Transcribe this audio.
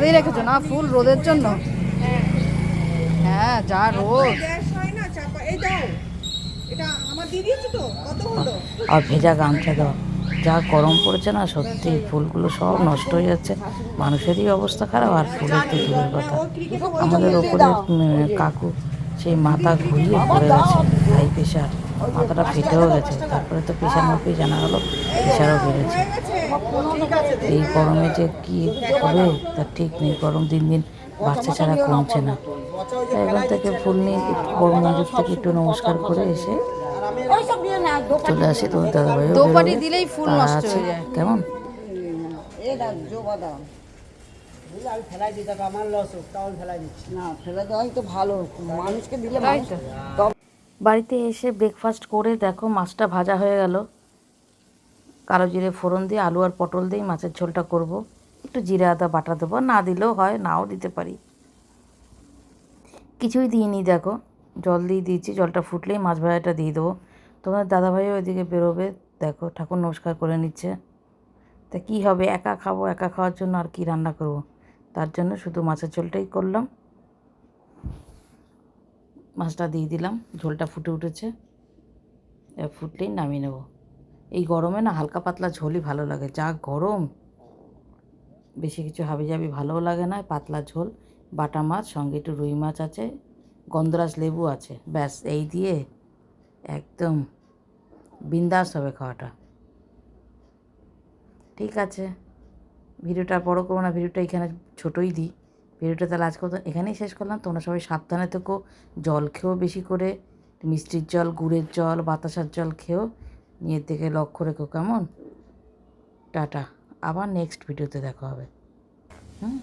দিয়ে রেখেছো না ফুল রোদের জন্য? হ্যাঁ যা রোদ। আর ভেজা গামছা দাও। যা গরম পড়ছে না সত্যি ফুলগুলো সব নষ্ট হয়ে যাচ্ছে। মানুষেরই অবস্থা খারাপ আর ফুলের তো দূরের কথা। আমাদের ওপরে কাকু সেই মাথা ঘুরিয়ে পড়ে গেছে হাই প্রেশার মাথাটা ফেটেও গেছে। তারপরে তো মাপেই জানা গেলো প্রেশারও বেড়েছে এই গরমে যে কি হবে তার ঠিক নেই। গরম দিন দিন বাচ্চা ছাড়া কমছে না। তাই এখান থেকে ফুল নিয়ে একটু বড় মন্দির থেকে একটু নমস্কার করে এসে চলে আসি। তোর দাদা ভাই দিলেই ফুল নষ্ট হয়ে যায়। কেমন? না ফেলে দেওয়াই তো ভালো। মানুষকে দিলে মানুষ তো। বাড়িতে এসে ব্রেকফাস্ট করে দেখো মাছটা ভাজা হয়ে গেল। কালো জিরে ফোড়ন দিয়ে, আলু আর পটল দিয়ে মাছের ঝোলটা করব। একটু জিরে, আদা, বাটা দেবো। না দিলেও হয়, নাও দিতে পারি। কিছুই দিইনি, দেখো। জল দিয়ে দিয়েছি, জলটা ফুটলেই মাছ ভাজাটা দিয়ে দেবো। তোমার দাদাভাইও ওইদিকে বেরোবে। দেখো, ঠাকুর নমস্কার করে নিচ্ছে। তা কী হবে? একা খাব, একা খাওয়ার জন্য আর কি রান্না করব? তার জন্য শুধু মাছের ঝোলটাই করলাম। মাছটা দিয়ে দিলাম, ঝোলটা ফুটে উঠেছে। ফুটলেই নামিয়ে নেব। এই গরমে না হালকা পাতলা ঝোলই ভালো লাগে, যা গরম। বেশি কিছু হাবিজাবি ভালোও লাগে না, পাতলা ঝোল, বাটা মাছ, সঙ্গে একটু রুই মাছ আছে, গন্ধরাজ লেবু আছে, ব্যাস, এই দিয়ে একদম বিন্দাস হবে খাওয়াটা। ঠিক আছে, ভিডিওটা বড় করব না, ভিডিওটা এখানে ছোটোই দিই। ভিডিওটা তাহলে আজকে মতন এখানেই শেষ করলাম। তোমরা সবাই সাবধানে থেকো, জল খেয়েও বেশি করে, মিষ্টির জল, গুড়ের জল, বাতাসার জল খেয়েও নিজের দিকে লক্ষ্য রেখো কেমন? টাটা। আবার নেক্সট ভিডিওতে দেখা হবে। হুম?